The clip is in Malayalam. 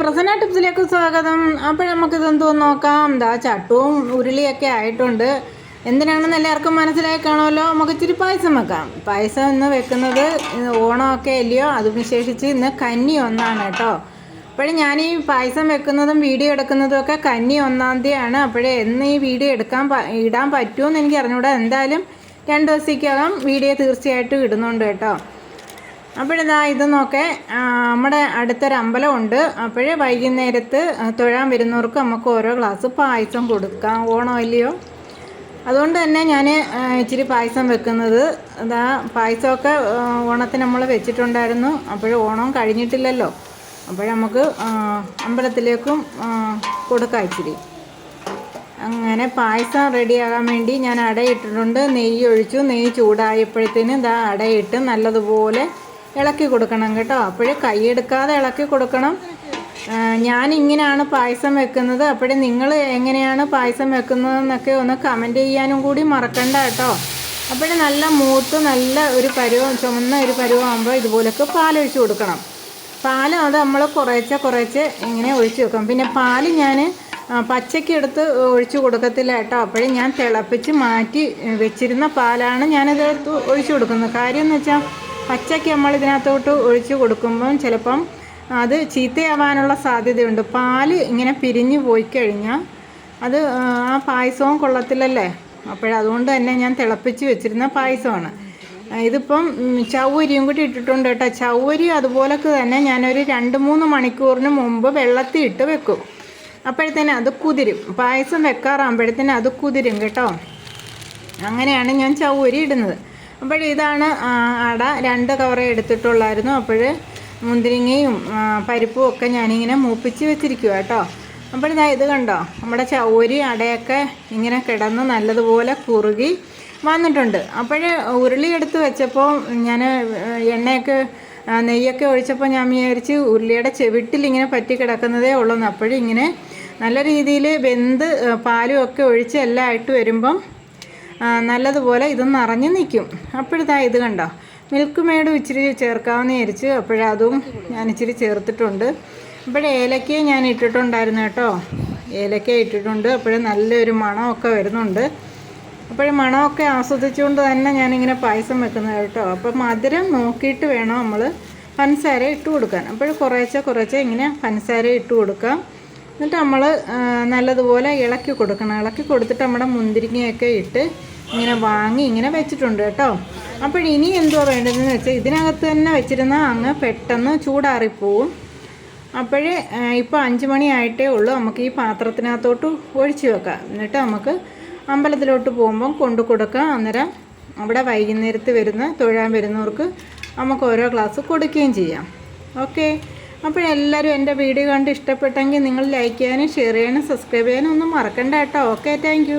പ്രസന്ന ടിപ്സിലേക്ക് സ്വാഗതം. അപ്പോൾ നമുക്കിതെന്തോ നോക്കാം. ദാ ചട്ടവും ഉരുളിയൊക്കെ ആയിട്ടുണ്ട്. എന്തിനാണെന്ന് എല്ലാവർക്കും മനസ്സിലായി കാണുമല്ലോ. നമുക്ക് ഇച്ചിരി പായസം വെക്കാം. പായസം ഇന്ന് വെക്കുന്നത് ഓണമൊക്കെ ഇല്ലയോ അത് വിശേഷിച്ച് ഇന്ന് കന്നി ഒന്നാണ് കേട്ടോ. അപ്പോഴും ഞാൻ ഈ പായസം വെക്കുന്നതും വീഡിയോ എടുക്കുന്നതും ഒക്കെ കന്നി ഒന്നാം തീയതിയാണ്. അപ്പോഴേ എന്ന് ഈ വീഡിയോ എടുക്കാൻ ഇടാൻ ഇടാൻ പറ്റുമെന്ന് എനിക്ക് അറിഞ്ഞുകൂടാ എന്തായാലും രണ്ട് ദിവസത്തേക്കകം വീഡിയോ തീർച്ചയായിട്ടും ഇടുന്നുണ്ട് കേട്ടോ. അപ്പോഴിതാ ഇത് നോക്കെ നമ്മുടെ അടുത്തൊരു അമ്പലമുണ്ട് അപ്പോഴേ വൈകുന്നേരത്ത് തൊഴാൻ വരുന്നവർക്ക് നമുക്ക് ഓരോ ഗ്ലാസ് പായസം കൊടുക്കാം. ഓണം ഇല്ലയോ? അതുകൊണ്ട് തന്നെ ഞാൻ ഇച്ചിരി പായസം വെക്കുന്നത്. അതാ പായസമൊക്കെ ഓണത്തിന് നമ്മൾ വെച്ചിട്ടുണ്ടായിരുന്നു. അപ്പോഴും ഓണം കഴിഞ്ഞിട്ടില്ലല്ലോ. അപ്പോൾ നമുക്ക് അമ്പലത്തിലേക്കും കൊടുക്കാം ഇച്ചിരി. അങ്ങനെ പായസം റെഡിയാകാൻ വേണ്ടി ഞാൻ അടയിട്ടിട്ടുണ്ട്. നെയ്യ് ഒഴിച്ചു നെയ്യ് ചൂടായപ്പോഴത്തേന് ഇതാ അടയിട്ട് നല്ലതുപോലെ ഇളക്കി കൊടുക്കണം കേട്ടോ. അപ്പോഴേ കൈയെടുക്കാതെ ഇളക്കി കൊടുക്കണം. ഞാൻ ഇങ്ങനെയാണ് പായസം വെക്കുന്നത്. അപ്പോഴേ നിങ്ങൾ എങ്ങനെയാണ് പായസം വെക്കുന്നതെന്നൊക്കെ ഒന്ന് കമന്റ് ചെയ്യാനും കൂടി മറക്കണ്ട കേട്ടോ. അപ്പോഴേ നല്ല മൂത്ത് നല്ല ഒരു പരുവം ചുമന്ന ഒരു പരുവമാകുമ്പോൾ ഇതുപോലൊക്കെ പാലൊഴിച്ച് കൊടുക്കണം. പാൽ അത് നമ്മൾ കുറേശ്ശെ കുറേശ്ശെ ഇങ്ങനെ ഒഴിച്ച് വെക്കും പിന്നെ പാൽ ഞാൻ പച്ചയ്ക്ക് എടുത്ത് ഒഴിച്ച് കൊടുക്കത്തില്ല കേട്ടോ. അപ്പോഴും ഞാൻ തിളപ്പിച്ച് മാറ്റി വെച്ചിരുന്ന പാലാണ് ഞാനത് ഒഴിച്ച് കൊടുക്കുന്നത്. കാര്യം എന്ന് വെച്ചാൽ പച്ചയ്ക്ക് നമ്മൾ ഇതിനകത്തോട്ട് ഒഴിച്ച് കൊടുക്കുമ്പം ചിലപ്പം അത് ചീത്തയാവാനുള്ള സാധ്യതയുണ്ട്. പാൽ ഇങ്ങനെ പിരിഞ്ഞു പോയി കഴിഞ്ഞാൽ അത് ആ, പായസവും കൊള്ളത്തില്ലല്ലേ? അപ്പോഴതുകൊണ്ട് തന്നെ ഞാൻ തിളപ്പിച്ച് വെച്ചിരുന്ന പായസമാണ്. ഇതിപ്പം ചവ്വരിയും കൂടി ഇട്ടിട്ടുണ്ട് കേട്ടോ. ചവ്വരി അതുപോലൊക്കെ തന്നെ ഞാനൊരു രണ്ട് മൂന്ന് മണിക്കൂറിന് മുമ്പ് വെള്ളത്തിൽ ഇട്ട് വെക്കും. അപ്പോഴത്തേനും അത് കുതിരും. പായസം വെക്കാറാകുമ്പോഴത്തേനും അത് കുതിരും കേട്ടോ. അങ്ങനെയാണ് ഞാൻ ചവ്വരി ഇടുന്നത്. അപ്പോൾ ഇതാണ് അട. രണ്ട് കവറേ എടുത്തിട്ടുള്ളായിരുന്നു. അപ്പോൾ മുന്തിരിങ്ങയും പരിപ്പും ഒക്കെ ഞാനിങ്ങനെ മൂപ്പിച്ച് വെച്ചിരിക്കുക കേട്ടോ. അപ്പോൾ ഇതാ ഇത് കണ്ടോ? നമ്മുടെ ചൗരി അടയൊക്കെ ഇങ്ങനെ കിടന്ന് നല്ലതുപോലെ കുറുകി വന്നിട്ടുണ്ട്. അപ്പോൾ ഉരുളി എടുത്ത് വെച്ചപ്പോൾ ഞാൻ എണ്ണയൊക്കെ നെയ്യൊക്കെ ഒഴിച്ചപ്പോൾ ഞാൻ വിചാരിച്ച് ഉരുളിയുടെ ചെവിട്ടിൽ ഇങ്ങനെ പറ്റി കിടക്കുന്നതേ ഉള്ളൂ അപ്പോഴും ഇങ്ങനെ നല്ല രീതിയിൽ വെന്ത് പാലും ഒക്കെ ഒഴിച്ച് എല്ലാം ആയിട്ട് വരുമ്പം നല്ലതുപോലെ ഇത് നിറഞ്ഞു നിൽക്കും. അപ്പോഴിതാ ഇത് കണ്ടോ? മിൽക്ക് മേഡും ഇച്ചിരി ചേർക്കാമെന്ന് വിചാരിച്ച് അപ്പോഴതും ഞാൻ ഇച്ചിരി ചേർത്തിട്ടുണ്ട്. അപ്പോഴേ ഏലക്ക ഞാൻ ഇട്ടിട്ടുണ്ടായിരുന്നു കേട്ടോ. ഏലക്ക ഇട്ടിട്ടുണ്ട്. അപ്പോഴേ നല്ലൊരു മണമൊക്കെ വരുന്നുണ്ട്. അപ്പോഴും മണമൊക്കെ ആസ്വദിച്ചുകൊണ്ട് തന്നെ ഞാനിങ്ങനെ പായസം വെക്കുന്നത് കേട്ടോ. അപ്പം മധുരം നോക്കിയിട്ട് വേണം നമ്മൾ പഞ്ചസാര ഇട്ട് കൊടുക്കാൻ. അപ്പോൾ കുറേശ്ശെ കുറേശ്ശെ ഇങ്ങനെ പഞ്ചസാര ഇട്ട് കൊടുക്കാം. എന്നിട്ട് നമ്മൾ നല്ലതുപോലെ ഇളക്കി കൊടുക്കണം. ഇളക്കി കൊടുത്തിട്ട് നമ്മുടെ മുന്തിരിങ്ങയൊക്കെ ഇട്ട് ഇങ്ങനെ വാങ്ങി ഇങ്ങനെ വെച്ചിട്ടുണ്ട് കേട്ടോ. അപ്പോൾ ഇനി എന്തുവാ വേണ്ടതെന്ന് വെച്ചാൽ ഇതിനകത്ത് തന്നെ വെച്ചിരുന്ന അങ്ങ് പെട്ടെന്ന് ചൂടാറിപ്പോവും. അപ്പോഴേ ഇപ്പോൾ അഞ്ച് മണിയായിട്ടേ ഉള്ളൂ. നമുക്ക് ഈ പാത്രത്തിനകത്തോട്ട് ഒഴിച്ചു വെക്കാം. എന്നിട്ട് നമുക്ക് അമ്പലത്തിലോട്ട് പോകുമ്പം കൊണ്ടു കൊടുക്കാം. അന്നേരം അവിടെ വൈകുന്നേരത്ത് വരുന്ന തൊഴാൻ വരുന്നവർക്ക് നമുക്ക് ഓരോ ഗ്ലാസ് കൊടുക്കുകയും ചെയ്യാം. ഓക്കെ? അപ്പോഴെല്ലാവരും എന്റെ വീഡിയോ കണ്ട് ഇഷ്ടപ്പെട്ടെങ്കിൽ നിങ്ങൾ ലൈക്ക് ചെയ്യാനും ഷെയർ ചെയ്യാനും സബ്സ്ക്രൈബ് ചെയ്യാനും ഒന്നും മറക്കണ്ട കേട്ടോ. Okay thank